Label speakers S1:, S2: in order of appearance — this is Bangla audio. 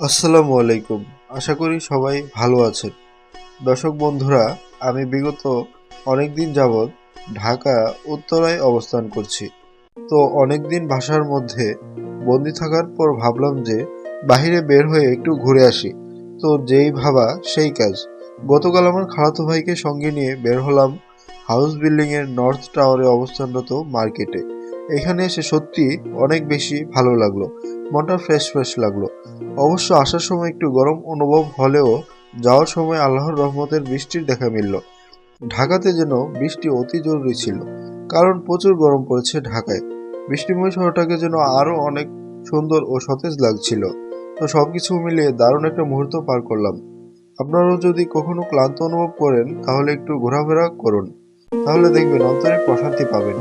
S1: আসসালামু আলাইকুম। আশা করি সবাই ভালো আছেন। দর্শক বন্ধুরা, আমি বিগত অনেক দিন যাবৎ ঢাকা উত্তরায় অবস্থান করছি। তো অনেক দিন বাসার মধ্যে বন্দি থাকার পর ভাবলাম যে বাইরে বের হয়ে একটু ঘুরে আসি। তো যেই ভাবা সেই কাজ। গতকাল আমার খালাতো ভাইকে সঙ্গে নিয়ে বের হলাম হাউস বিল্ডিংয়ের নর্থ টাওয়ারে অবস্থানরত মার্কেটে। এখানে এসে সত্যি অনেক বেশি ভালো লাগল। মনটা ফ্রেশ ফ্রেশ লাগল। অবশ্য আসার সময় একটু গরম অনুভব হলেও যাওয়ার সময় আল্লাহর রহমতের বৃষ্টির দেখা মিলল। ঢাকাতে যেন বৃষ্টি অতি জরুরি ছিল, কারণ প্রচুর গরম পড়েছে ঢাকায়। বৃষ্টিময় শহরটাকে যেন আরও অনেক সুন্দর ও সতেজ লাগছিল। তো সব কিছু মিলিয়ে দারুণ একটা মুহূর্ত পার করলাম। আপনারাও যদি কখনো ক্লান্ত অনুভব করেন, তাহলে একটু ঘোরাফেরা করুন। তাহলে দেখবেন অন্তরে প্রশান্তি পাবেন।